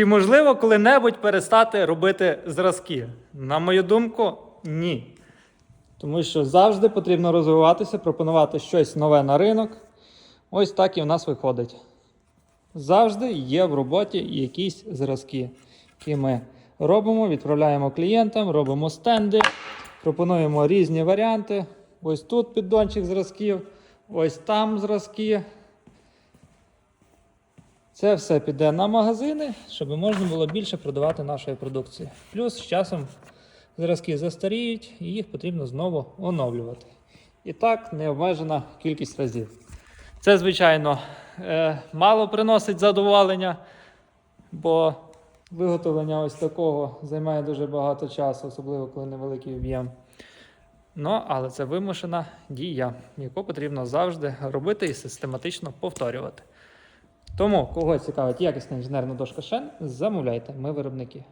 Чи можливо коли-небудь перестати робити зразки? На мою думку, ні. Тому що завжди потрібно розвиватися, пропонувати щось нове на ринок. Ось так і в нас виходить. Завжди є в роботі якісь зразки, які ми робимо, відправляємо клієнтам, робимо стенди, пропонуємо різні варіанти. Ось тут піддончик зразків, ось там зразки. Це все піде на магазини, щоб можна було більше продавати нашої продукції. Плюс з часом зразки застаріють і їх потрібно знову оновлювати. І так необмежена кількість разів. Це, звичайно, е, мало приносить задоволення, бо виготовлення ось такого займає дуже багато часу, особливо коли невеликий об'єм. Ну, але це вимушена дія, яку потрібно завжди робити і систематично повторювати. Тому, кого цікавить якісна інженерна дошка Шен, замовляйте, ми виробники.